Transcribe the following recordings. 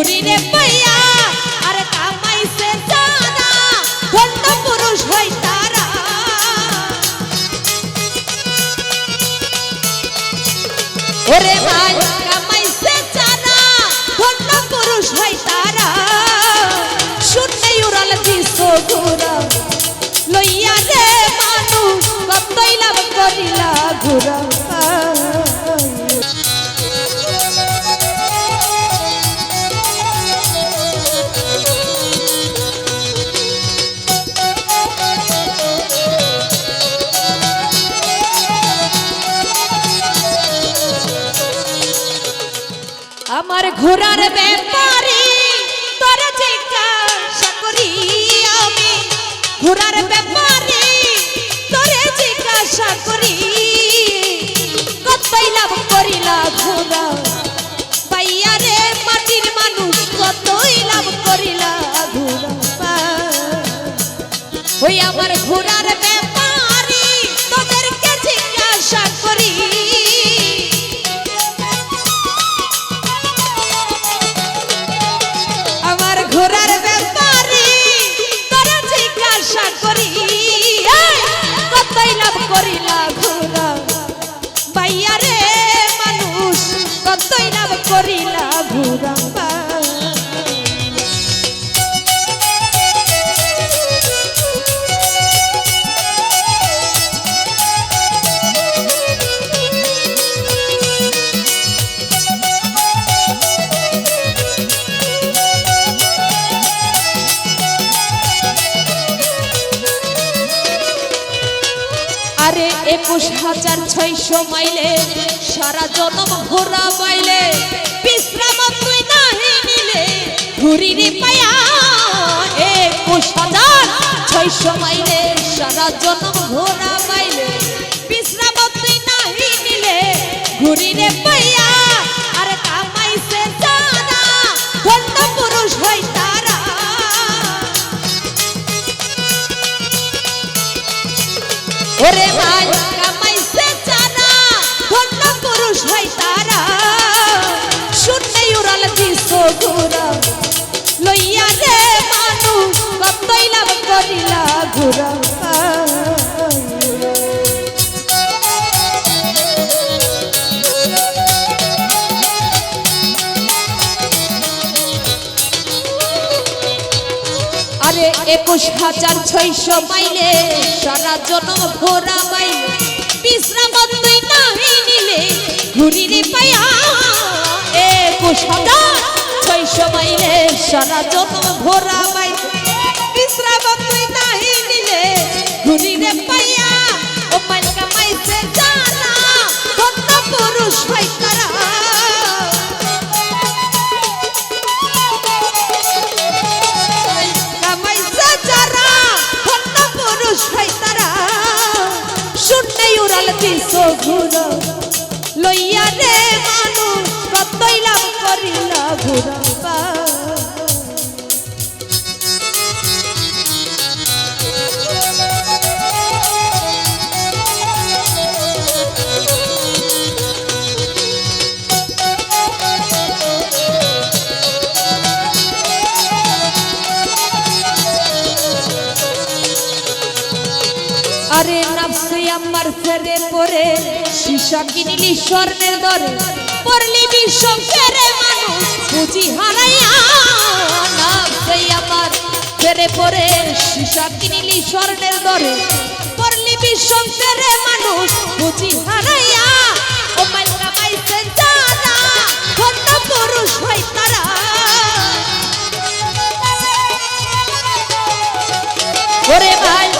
ঘুরি রে পাইয়া ওরে ভাই আমার ঘোড়ার ব্যাপারে, তোর জিজ্ঞাসা করি আমি। ঘোড়ার ব্যাপারে, তোর জিজ্ঞাসা করি। কতই লাভ করিলা ঘোড়া? পাইয়া রে, মাটির মানুষ, কতই লাভ করিলা ঘোড়া? ওই আমার ঘোড়ার ব্যাপারে, তোদেরকে জিজ্ঞাসা করি। আরে একুশ হাজার ছয়শো মাইলে, সারা জনম ঘোরা বাইলে বিশ্রাম তুই নাহি নিলে ঘুরি রে পায়া, একুশ হাজার ছয়শো মাইলে, সারা জনম ঘোরা বাইলে বিশ্রাম তুই নাহি নিলে ঘুরি রে পাইয়া ওরে ভাই কামাইছে জানা, ধন্য পুরুষ হয় তারা। শুনলেই উড়াল দিস ঘোরা লইয়া রে মানুষ, কতই লাভ করিলা ঘোরা একুশ হাজার ছয়শো মাইলে, সারা যত ঘোরা মাইলে, বিশ্রাম তুই নাহি নিলে ঘুরি রে পাইয়া একুশ হাজার ছয়শো মাইলে, সারা জন মাইলে, বিশ্রাম তুই দিস ঘুরা লইয়া রে মানুষ লাভ করিলা ঘুরা আমার ফেরে পরে সীসা কিনিলি স্বর্ণের দরে, পড়লি বিশ্ব ফেরে মানুষ বুঝি হারাইয়া আমার ফেরে পরে সীসা কিনিলি স্বর্ণের দরে, পড়লি বিশ্ব ফেরে মানুষ বুঝি হারাইয়া। ও পুরুষ হয় তারা। ভাই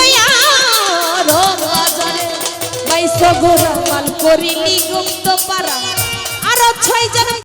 ঘুরা মাল করিলি গুপ্ত পারা আরও ছয় জন